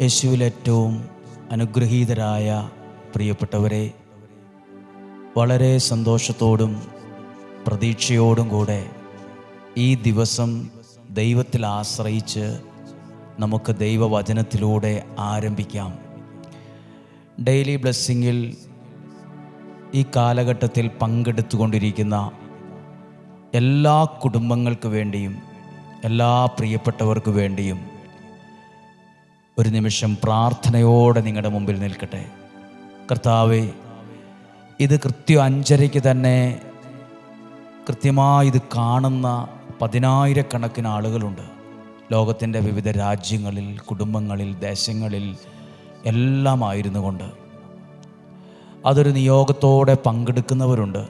യേശുവിൽ ഏറ്റവും അനുഗ്രഹീതരായ പ്രിയപ്പെട്ടവരെ വളരെ സന്തോഷത്തോടും പ്രതീക്ഷയോടും കൂടെ ഈ ദിവസം ദൈവത്തിൽ ആശ്രയിച്ച് നമുക്ക് ദൈവവചനത്തിലൂടെ ആരംഭിക്കാം. ഡെയിലി ബ്ലെസ്സിങ്ങിൽ ഈ കാലഘട്ടത്തിൽ പങ്കെടുത്തുകൊണ്ടിരിക്കുന്ന എല്ലാ കുടുംബങ്ങൾക്ക് വേണ്ടിയും എല്ലാ പ്രിയപ്പെട്ടവർക്ക് വേണ്ടിയും ഒരു നിമിഷം പ്രാർത്ഥനയോടെ നിങ്ങളുടെ മുമ്പിൽ നിൽക്കട്ടെ. കർത്താവെ ഇത് കൃത്യം അഞ്ചരയ്ക്ക് തന്നെ കൃത്യമായി ഇത് കാണുന്ന പതിനായിരക്കണക്കിന് ആളുകളുണ്ട്. ലോകത്തിന്റെ വിവിധ രാജ്യങ്ങളിൽ കുടുംബങ്ങളിൽ ദേശങ്ങളിൽ എല്ലാമായിരുന്നു കൊണ്ട് അതൊരു നിയോഗത്തോടെ പങ്കെടുക്കുന്നവരുണ്ട്.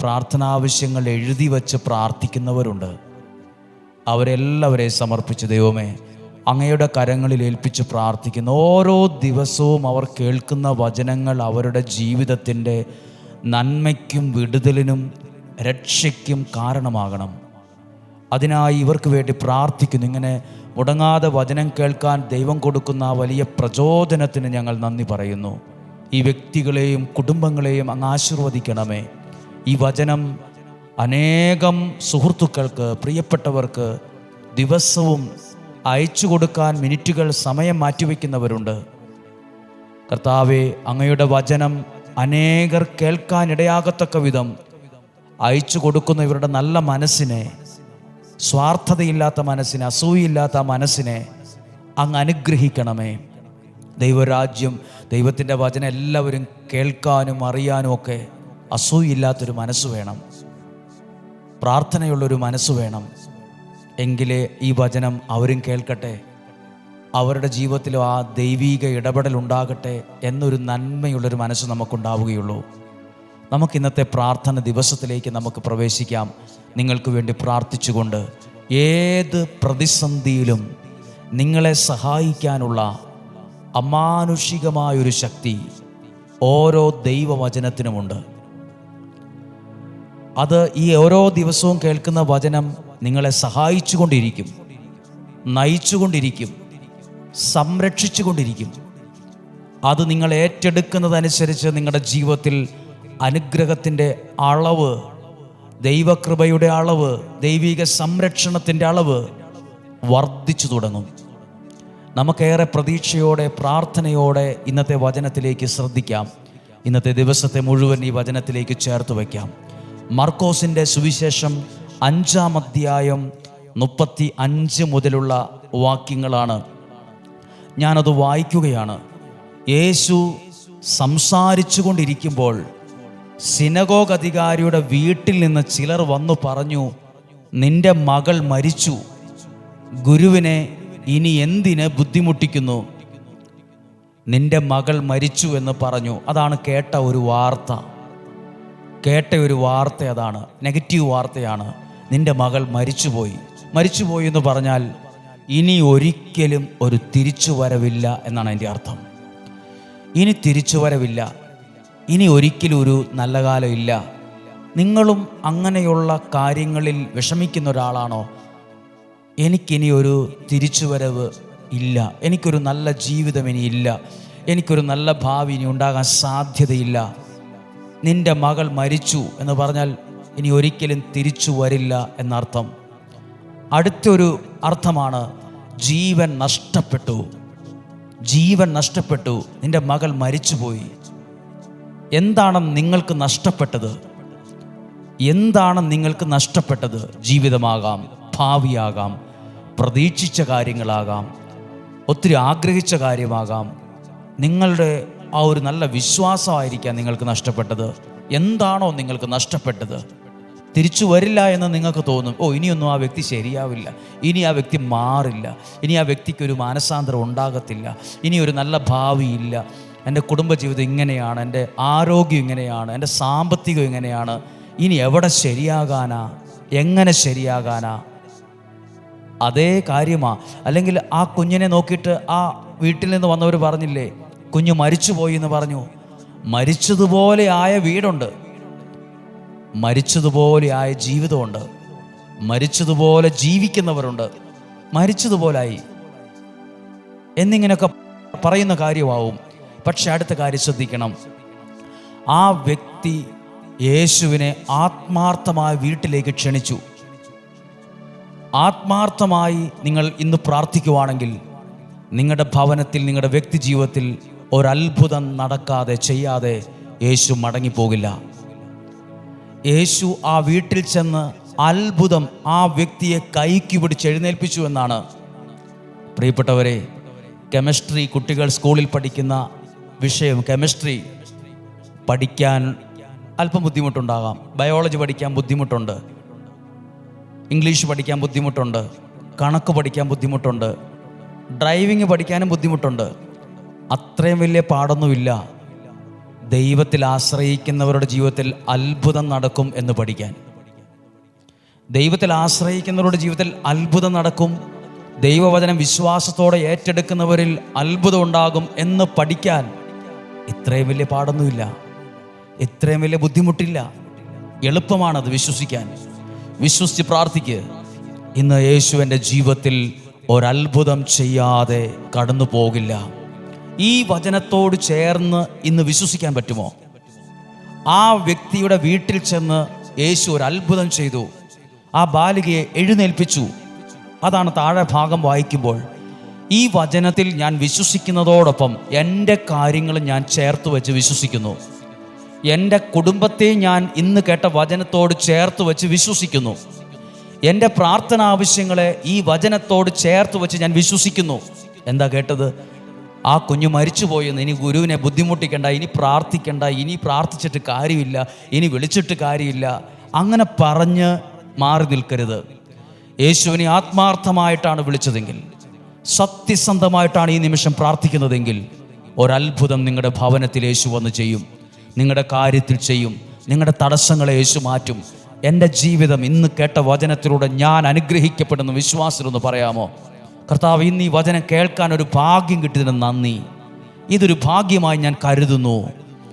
പ്രാർത്ഥനാവശ്യങ്ങൾ എഴുതി വച്ച് പ്രാർത്ഥിക്കുന്നവരുണ്ട്. അവരെല്ലാവരെയും സമർപ്പിച്ച് ദൈവമേ അങ്ങയുടെ കരങ്ങളിൽ ഏൽപ്പിച്ച് പ്രാർത്ഥിക്കുന്നു. ഓരോ ദിവസവും അവർ കേൾക്കുന്ന വചനങ്ങൾ അവരുടെ ജീവിതത്തിന്റെ നന്മയ്ക്കും വിടുതലിനും രക്ഷയ്ക്കും കാരണമാകണം. അതിനായി ഇവർക്ക് വേണ്ടി പ്രാർത്ഥിക്കുന്നു. ഇങ്ങനെ മുടങ്ങാതെ വചനം കേൾക്കാൻ ദൈവം കൊടുക്കുന്ന വലിയ പ്രചോദനത്തിന് ഞങ്ങൾ നന്ദി പറയുന്നു. ഈ വ്യക്തികളെയും കുടുംബങ്ങളെയും അങ്ങ് ആശീർവദിക്കണമേ. ഈ വചനം അനേകം സുഹൃത്തുക്കൾക്ക് പ്രിയപ്പെട്ടവർക്ക് ദിവസവും അയച്ചു കൊടുക്കാൻ മിനിറ്റുകൾ സമയം മാറ്റിവെക്കുന്നവരുണ്ട്. കർത്താവെ അങ്ങയുടെ വചനം അനേകർ കേൾക്കാനിടയാകത്തക്ക വിധം അയച്ചു കൊടുക്കുന്ന ഇവരുടെ നല്ല മനസ്സിനെ സ്വാർത്ഥതയില്ലാത്ത മനസ്സിനെ അസൂയില്ലാത്ത മനസ്സിനെ അങ്ങ് അനുഗ്രഹിക്കണമേ. ദൈവരാജ്യം ദൈവത്തിന്റെ വചനം എല്ലാവരും കേൾക്കാനും അറിയാനും ഒക്കെ അസൂയില്ലാത്തൊരു മനസ്സ് വേണം. പ്രാർത്ഥനയുള്ളൊരു മനസ്സ് വേണം. എങ്കിലേ ഈ വചനം അവരും കേൾക്കട്ടെ. അവരുടെ ജീവിതത്തിലും ആ ദൈവീക ഇടപെടൽ ഉണ്ടാകട്ടെ എന്നൊരു നന്മയുള്ളൊരു മനസ്സ് നമുക്കുണ്ടാവുകയുള്ളൂ. നമുക്ക് ഇന്നത്തെ പ്രാർത്ഥന ദിവസത്തിലേക്ക് നമുക്ക് പ്രവേശിക്കാം. നിങ്ങൾക്ക് വേണ്ടി പ്രാർത്ഥിച്ചുകൊണ്ട് ഏത് പ്രതിസന്ധിയിലും നിങ്ങളെ സഹായിക്കാനുള്ള അമാനുഷികമായൊരു ശക്തി ഓരോ ദൈവവചനത്തിനുമുണ്ട്. അത് ഈ ഓരോ ദിവസവും കേൾക്കുന്ന വചനം നിങ്ങളെ സഹായിച്ചുകൊണ്ടിരിക്കും നയിച്ചുകൊണ്ടിരിക്കും സംരക്ഷിച്ചുകൊണ്ടിരിക്കും. അത് നിങ്ങൾ ഏറ്റെടുക്കുന്നതനുസരിച്ച് നിങ്ങളുടെ ജീവിതത്തിൽ അനുഗ്രഹത്തിന്റെ അളവ് ദൈവകൃപയുടെ അളവ് ദൈവിക സംരക്ഷണത്തിന്റെ അളവ് വർദ്ധിച്ചു തുടങ്ങും. നമുക്കേറെ പ്രതീക്ഷയോടെ പ്രാർത്ഥനയോടെ ഇന്നത്തെ വചനത്തിലേക്ക് ശ്രദ്ധിക്കാം. ഇന്നത്തെ ദിവസത്തെ മുഴുവൻ ഈ വചനത്തിലേക്ക് ചേർത്ത് വയ്ക്കാം. മർക്കോസിന്റെ സുവിശേഷം അഞ്ചാം അധ്യായം മുപ്പത്തി അഞ്ച് മുതലുള്ള വാക്യങ്ങളാണ്. ഞാനത് വായിക്കുകയാണ്. യേശു സംസാരിച്ചു കൊണ്ടിരിക്കുമ്പോൾ സിനഗോഗ് അധികാരിയുടെ വീട്ടിൽ നിന്ന് ചിലർ വന്നു പറഞ്ഞു നിന്റെ മകൾ മരിച്ചു. ഗുരുവിനെ ഇനി എന്തിന് ബുദ്ധിമുട്ടിക്കുന്നു? നിന്റെ മകൾ മരിച്ചു എന്ന് പറഞ്ഞു. അതാണ് കേട്ട ഒരു വാർത്ത. കേട്ട ഒരു വാർത്ത അതാണ്. നെഗറ്റീവ് വാർത്തയാണ്. നിന്റെ മകൾ മരിച്ചുപോയി. മരിച്ചുപോയി എന്ന് പറഞ്ഞാൽ ഇനി ഒരിക്കലും ഒരു തിരിച്ചു വരവില്ല എന്നാണ് എന്റെ അർത്ഥം. ഇനി തിരിച്ചു വരവില്ല ഇനി ഒരിക്കലും ഒരു നല്ല കാലം ഇല്ല. നിങ്ങളും അങ്ങനെയുള്ള കാര്യങ്ങളിൽ വിഷമിക്കുന്ന ഒരാളാണോ? എനിക്കിനി ഒരു തിരിച്ചു തിരിച്ചുവരവ് ഇല്ല. എനിക്കൊരു നല്ല ജീവിതം ഇനി ഇല്ല. എനിക്കൊരു നല്ല ഭാവി ഇനി ഉണ്ടാകാൻ സാധ്യതയില്ല. നിന്റെ മകൾ മരിച്ചു എന്ന് പറഞ്ഞാൽ ഇനി ഒരിക്കലും തിരിച്ചു വരില്ല എന്നർത്ഥം. അടുത്തൊരു അർത്ഥമാണ് ജീവൻ നഷ്ടപ്പെട്ടു. ജീവൻ നഷ്ടപ്പെട്ടു. നിന്റെ മകൾ മരിച്ചുപോയി. എന്താണ് നിങ്ങൾക്ക് നഷ്ടപ്പെട്ടത്? എന്താണ് നിങ്ങൾക്ക് നഷ്ടപ്പെട്ടത്? ജീവിതമാകാം ഭാവിയാകാം പ്രതീക്ഷിച്ച കാര്യങ്ങളാകാം ഒത്തിരി ആഗ്രഹിച്ച കാര്യമാകാം. നിങ്ങളുടെ ആ ഒരു നല്ല വിശ്വാസമായിരിക്കാം നിങ്ങൾക്ക് നഷ്ടപ്പെട്ടത്. എന്താണോ നിങ്ങൾക്ക് നഷ്ടപ്പെട്ടത്? തിരിച്ചു വരില്ല എന്ന് നിങ്ങൾക്ക് തോന്നും. ഓ ഇനിയൊന്നും ആ വ്യക്തി ശരിയാവില്ല. ഇനി ആ വ്യക്തി മാറില്ല. ഇനി ആ വ്യക്തിക്ക് ഒരു മാനസാന്തരം ഉണ്ടാകത്തില്ല. ഇനി ഒരു നല്ല ഭാവിയില്ല എന്റെ കുടുംബജീവിതം ഇങ്ങനെയാണ്. എന്റെ ആരോഗ്യം ഇങ്ങനെയാണ്. എന്റെ സാമ്പത്തികം ഇങ്ങനെയാണ്. ഇനി എവിടെ ശരിയാകാനാ? എങ്ങനെ ശരിയാകാനാ? അതേ കാര്യമാ. അല്ലെങ്കിൽ ആ കുഞ്ഞിനെ നോക്കിയിട്ട് ആ വീട്ടിൽ നിന്ന് വന്നവർ പറഞ്ഞില്ലേ കുഞ്ഞ് മരിച്ചുപോയി എന്ന് പറഞ്ഞു. മരിച്ചതുപോലെ ആയ വീടുണ്ട്. മരിച്ചതുപോലെ ആയ ജീവിതമുണ്ട്. മരിച്ചതുപോലെ ജീവിക്കുന്നവരുണ്ട്. മരിച്ചതുപോലായി. എന്നിങ്ങനെയൊക്കെ പറയുന്ന കാര്യമാവും. പക്ഷെ അടുത്ത കാര്യം ശ്രദ്ധിക്കണം. ആ വ്യക്തി യേശുവിനെ ആത്മാർത്ഥമായ വീട്ടിലേക്ക് ക്ഷണിച്ചു. ആത്മാർത്ഥമായി നിങ്ങൾ ഇന്ന് പ്രാർത്ഥിക്കുവാണെങ്കിൽ നിങ്ങളുടെ ഭവനത്തിൽ നിങ്ങളുടെ വ്യക്തി ജീവിതത്തിൽ ഒരത്ഭുതം നടക്കാതെ ചെയ്യാതെ യേശു മടങ്ങിപ്പോകില്ല. യേശു ആ വീട്ടിൽ ചെന്ന് അത്ഭുതം ആ വ്യക്തിയെ കൈക്ക് പിടിച്ച് എഴുന്നേൽപ്പിച്ചു എന്നാണ്. പ്രിയപ്പെട്ടവരെ കെമിസ്ട്രി കുട്ടികൾ സ്കൂളിൽ പഠിക്കുന്ന വിഷയം കെമിസ്ട്രി. പഠിക്കാൻ അല്പം ബുദ്ധിമുട്ടുണ്ടാകാം. ബയോളജി പഠിക്കാൻ ബുദ്ധിമുട്ടുണ്ട്. ഇംഗ്ലീഷ് പഠിക്കാൻ ബുദ്ധിമുട്ടുണ്ട്. കണക്ക് പഠിക്കാൻ ബുദ്ധിമുട്ടുണ്ട്. ഡ്രൈവിംഗ് പഠിക്കാനും ബുദ്ധിമുട്ടുണ്ട്. അത്രയും വലിയ പാടൊന്നുമില്ല. ദൈവത്തിൽ ആശ്രയിക്കുന്നവരുടെ ജീവിതത്തിൽ അത്ഭുതം നടക്കും എന്ന് പഠിക്കാൻ. ദൈവത്തിൽ ആശ്രയിക്കുന്നവരുടെ ജീവിതത്തിൽ അത്ഭുതം നടക്കും. ദൈവവചനം വിശ്വാസത്തോടെ ഏറ്റെടുക്കുന്നവരിൽ അത്ഭുതം ഉണ്ടാകും എന്ന് പഠിക്കാൻ ഇത്രയും വലിയ പാടൊന്നുമില്ല. ഇത്രയും വലിയ ബുദ്ധിമുട്ടില്ല. എളുപ്പമാണത് വിശ്വസിക്കാൻ. വിശ്വസിച്ച് പ്രാർത്ഥിക്ക്. ഇന്ന് യേശുവിന്റെ ജീവിതത്തിൽ ഒരത്ഭുതം ചെയ്യാതെ കടന്നു പോകില്ല ഈ വചനത്തോട് ചേർന്ന് ഇന്ന് വിശ്വസിക്കാൻ പറ്റുമോ? ആ വ്യക്തിയുടെ വീട്ടിൽ ചെന്ന് യേശു ഒരു അത്ഭുതം ചെയ്തു. ആ ബാലികയെ എഴുന്നേൽപ്പിച്ചു. അതാണ് താഴെ ഭാഗം വായിക്കുമ്പോൾ ഈ വചനത്തിൽ ഞാൻ വിശ്വസിക്കുന്നതോടൊപ്പം എന്റെ കാര്യങ്ങൾ ഞാൻ ചേർത്ത് വെച്ച് വിശ്വസിക്കുന്നു. എന്റെ കുടുംബത്തെ ഞാൻ ഇന്ന് കേട്ട വചനത്തോട് ചേർത്ത് വെച്ച് വിശ്വസിക്കുന്നു. എന്റെ പ്രാർത്ഥന ആവശ്യങ്ങളെ ഈ വചനത്തോട് ചേർത്ത് വെച്ച് ഞാൻ വിശ്വസിക്കുന്നു. എന്താ കേട്ടത്? ആ കുഞ്ഞു മരിച്ചുപോയെന്ന് ഇനി ഗുരുവിനെ ബുദ്ധിമുട്ടിക്കണ്ട ഇനി പ്രാർത്ഥിക്കണ്ട ഇനി പ്രാർത്ഥിച്ചിട്ട് കാര്യമില്ല ഇനി വിളിച്ചിട്ട് കാര്യമില്ല. അങ്ങനെ പറഞ്ഞ് മാറി നിൽക്കരുത്. യേശുവിനെ ആത്മാർത്ഥമായിട്ടാണ് വിളിച്ചതെങ്കിൽ സത്യസന്ധമായിട്ടാണ് ഈ നിമിഷം പ്രാർത്ഥിക്കുന്നതെങ്കിൽ ഒരത്ഭുതം നിങ്ങളുടെ ഭവനത്തിൽ യേശു വന്ന് ചെയ്യും. നിങ്ങളുടെ കാര്യത്തിൽ ചെയ്യും. നിങ്ങളുടെ തടസ്സങ്ങളെ യേശു മാറ്റും. എന്റെ ജീവിതം ഇന്ന് കേട്ട വചനത്തിലൂടെ ഞാൻ അനുഗ്രഹിക്കപ്പെടുന്ന. വിശ്വാസമെന്ന് പറയാമോ? കർത്താവ് ഇന്ന് ഈ വചനം കേൾക്കാൻ ഒരു ഭാഗ്യം കിട്ടിയതിന് നന്ദി. ഇതൊരു ഭാഗ്യമായി ഞാൻ കരുതുന്നു.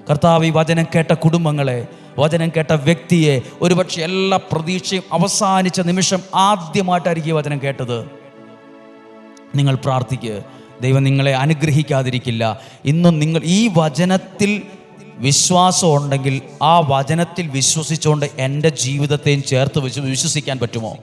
കർത്താവ് ഈ വചനം കേട്ട കുടുംബങ്ങളെ വചനം കേട്ട വ്യക്തിയെ ഒരുപക്ഷെ എല്ലാ പ്രതീക്ഷയും അവസാനിച്ച നിമിഷം ആദ്യമായിട്ടായിരിക്കും വചനം കേട്ടത്. നിങ്ങൾ പ്രാർത്ഥിക്കുക ദൈവം നിങ്ങളെ അനുഗ്രഹിക്കാതിരിക്കില്ല. ഇന്നും നിങ്ങൾ ഈ വചനത്തിൽ വിശ്വാസം ഉണ്ടെങ്കിൽ ആ വചനത്തിൽ വിശ്വസിച്ചുകൊണ്ട് എന്റെ ജീവിതത്തെയും ചേർത്ത് വിശ്വസിക്കാൻ പറ്റുമോ?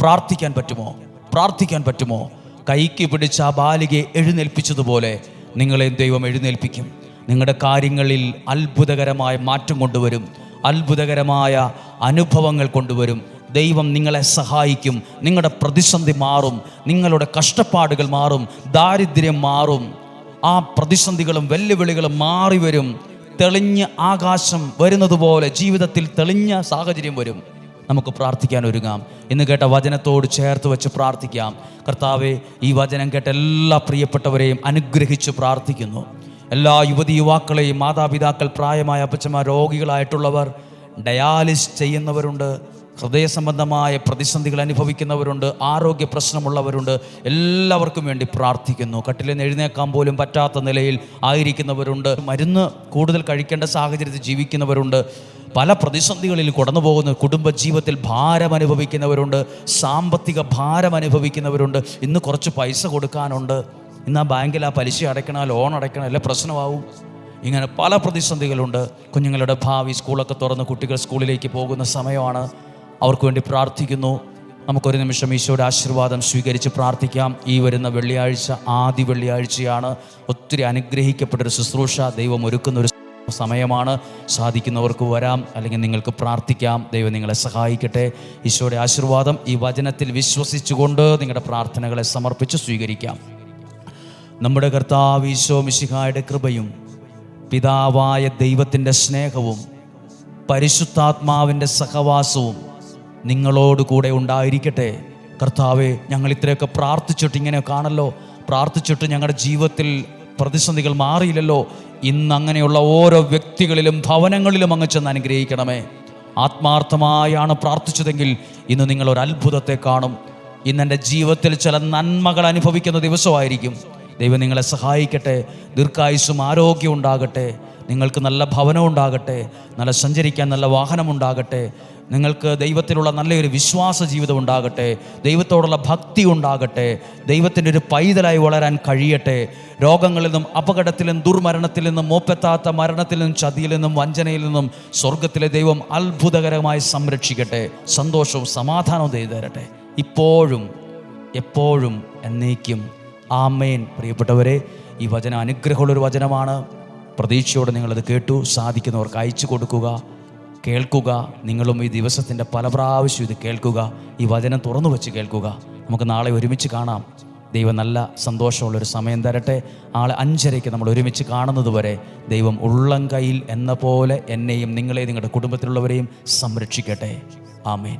പ്രാർത്ഥിക്കാൻ പറ്റുമോ? പ്രാർത്ഥിക്കാൻ പറ്റുമോ? കൈക്ക് പിടിച്ച ആ ബാലികയെ എഴുന്നേൽപ്പിച്ചതുപോലെ നിങ്ങളെയും ദൈവം എഴുന്നേൽപ്പിക്കും. നിങ്ങളുടെ കാര്യങ്ങളിൽ അത്ഭുതകരമായ മാറ്റം കൊണ്ടുവരും. അത്ഭുതകരമായ അനുഭവങ്ങൾ കൊണ്ടുവരും. ദൈവം നിങ്ങളെ സഹായിക്കും. നിങ്ങളുടെ പ്രതിസന്ധി മാറും. നിങ്ങളുടെ കഷ്ടപ്പാടുകൾ മാറും. ദാരിദ്ര്യം മാറും. ആ പ്രതിസന്ധികളും വെല്ലുവിളികളും മാറി വരും തെളിഞ്ഞ ആകാശം വരുന്നതുപോലെ ജീവിതത്തിൽ തെളിഞ്ഞ സാഹചര്യം വരും. നമുക്ക് പ്രാർത്ഥിക്കാൻ ഒരുങ്ങാം. ഇന്ന് കേട്ട വചനത്തോട് ചേർത്ത് വെച്ച് പ്രാർത്ഥിക്കാം. കർത്താവെ ഈ വചനം കേട്ട എല്ലാ പ്രിയപ്പെട്ടവരെയും അനുഗ്രഹിച്ച് പ്രാർത്ഥിക്കുന്നു. എല്ലാ യുവതി യുവാക്കളെയും മാതാപിതാക്കൾ പ്രായമായ അപ്പച്ചമാർ രോഗികളായിട്ടുള്ളവർ ഡയാലിസ് ചെയ്യുന്നവരുണ്ട് ഹൃദയ സംബന്ധമായ പ്രതിസന്ധികൾ അനുഭവിക്കുന്നവരുണ്ട് ആരോഗ്യ പ്രശ്നമുള്ളവരുണ്ട്. എല്ലാവർക്കും വേണ്ടി പ്രാർത്ഥിക്കുന്നു. കട്ടിലിൽ നിന്ന് എഴുന്നേക്കാൻ പോലും പറ്റാത്ത നിലയിൽ ആയിരിക്കുന്നവരുണ്ട്. മരുന്ന് കൂടുതൽ കഴിക്കേണ്ട സാഹചര്യത്തിൽ ജീവിക്കുന്നവരുണ്ട്. പല പ്രതിസന്ധികളിൽ കടന്നു പോകുന്ന കുടുംബജീവിതത്തിൽ ഭാരം അനുഭവിക്കുന്നവരുണ്ട് സാമ്പത്തിക ഭാരം അനുഭവിക്കുന്നവരുണ്ട് ഇന്ന് കുറച്ച് പൈസ കൊടുക്കാനുണ്ട്. ഇന്ന് ആ ബാങ്കിൽ ആ പലിശ അടയ്ക്കണം ലോൺ അടയ്ക്കണം അല്ലെ പ്രശ്നമാവും. ഇങ്ങനെ പല പ്രതിസന്ധികളുണ്ട്. കുഞ്ഞുങ്ങളുടെ ഭാവി സ്കൂളൊക്കെ തുറന്ന് കുട്ടികൾ സ്കൂളിലേക്ക് പോകുന്ന സമയമാണ്. അവർക്ക് വേണ്ടി പ്രാർത്ഥിക്കുന്നു. നമുക്കൊരു നിമിഷം ഈശോയുടെ ആശീർവാദം സ്വീകരിച്ച് പ്രാർത്ഥിക്കാം. ഈ വരുന്ന വെള്ളിയാഴ്ച ആദ്യ വെള്ളിയാഴ്ചയാണ്. ഒത്തിരി അനുഗ്രഹിക്കപ്പെട്ടൊരു ശുശ്രൂഷ ദൈവം ഒരുക്കുന്ന ഒരു സമയമാണ്. സാധിക്കുന്നവർക്ക് വരാം. അല്ലെങ്കിൽ നിങ്ങൾക്ക് പ്രാർത്ഥിക്കാം. ദൈവം നിങ്ങളെ സഹായിക്കട്ടെ. ഈശോയുടെ ആശീർവാദം ഈ വചനത്തിൽ വിശ്വസിച്ചുകൊണ്ട് നിങ്ങളുടെ പ്രാർത്ഥനകളെ സമർപ്പിച്ച് സ്വീകരിക്കാം. നമ്മുടെ കർത്താവ് ഈശോ മിശിഹായുടെ കൃപയും പിതാവായ ദൈവത്തിന്റെ സ്നേഹവും പരിശുദ്ധാത്മാവിന്റെ സഹവാസവും നിങ്ങളോട് കൂടെ ഉണ്ടായിരിക്കട്ടെ. കർത്താവെ ഞങ്ങൾ ഇത്രയൊക്കെ പ്രാർത്ഥിച്ചിട്ട് ഇങ്ങനെ കാണല്ലോ. പ്രാർത്ഥിച്ചിട്ട് ഞങ്ങളുടെ ജീവിതത്തിൽ പ്രതിസന്ധികൾ മാറിയില്ലല്ലോ. ഇന്ന് അങ്ങനെയുള്ള ഓരോ വ്യക്തികളിലും ഭവനങ്ങളിലും അങ്ങ് ചെന്ന് അനുഗ്രഹിക്കണമേ. ആത്മാർത്ഥമായാണ് പ്രാർത്ഥിച്ചതെങ്കിൽ ഇന്ന് നിങ്ങൾ ഒരു അത്ഭുതത്തെ കാണും. ഇന്ന് എന്റെ ജീവിതത്തിൽ ചില നന്മകൾ അനുഭവിക്കുന്ന ദിവസമായിരിക്കും. ദൈവം നിങ്ങളെ സഹായിക്കട്ടെ. ദീർഘായുസ്സും ആരോഗ്യം ഉണ്ടാകട്ടെ. നിങ്ങൾക്ക് നല്ല ഭവനം ഉണ്ടാകട്ടെ. നല്ല സഞ്ചരിക്കാൻ നല്ല വാഹനം ഉണ്ടാകട്ടെ നിങ്ങൾക്ക് ദൈവത്തിലുള്ള നല്ലൊരു വിശ്വാസ ജീവിതം ഉണ്ടാകട്ടെ ദൈവത്തോടുള്ള ഭക്തി ഉണ്ടാകട്ടെ ദൈവത്തിന്റെ ഒരു പൈതലായി വളരാൻ കഴിയട്ടെ. രോഗങ്ങളിൽ നിന്നും അപകടത്തിൽ നിന്നും ദുർമരണത്തിൽ നിന്നും മോപ്പെത്താത്ത മരണത്തിൽ നിന്നും ചതിയിൽ നിന്നും വഞ്ചനയിൽ നിന്നും സ്വർഗത്തിലെ ദൈവം അത്ഭുതകരമായി സംരക്ഷിക്കട്ടെ. സന്തോഷവും സമാധാനവും ചെയ്തു തരട്ടെ. ഇപ്പോഴും എപ്പോഴും എന്നേക്കും. ആമേൻ. പ്രിയപ്പെട്ടവരെ ഈ വചന അനുഗ്രഹമുള്ളൊരു വചനമാണ്. പ്രതീക്ഷയോടെ നിങ്ങളത് കേട്ടു സാധിക്കുന്നവർക്ക് അയച്ചു കൊടുക്കുക. കേൾക്കുക. നിങ്ങളും ഈ ദിവസത്തിന്റെ പല പ്രാവശ്യം ഇത് കേൾക്കുക. ഈ വചനം തുറന്നു വെച്ച് കേൾക്കുക. നമുക്ക് നാളെ ഒരുമിച്ച് കാണാം. ദൈവം നല്ല സന്തോഷമുള്ളൊരു സമയം തരട്ടെ. ആളെ അഞ്ചരയ്ക്ക് നമ്മൾ ഒരുമിച്ച് കാണുന്നത് വരെ ദൈവം ഉള്ളം കയ്യിൽ എന്ന പോലെ എന്നെയും നിങ്ങളെയും നിങ്ങളുടെ കുടുംബത്തിലുള്ളവരെയും സംരക്ഷിക്കട്ടെ. ആമേൻ.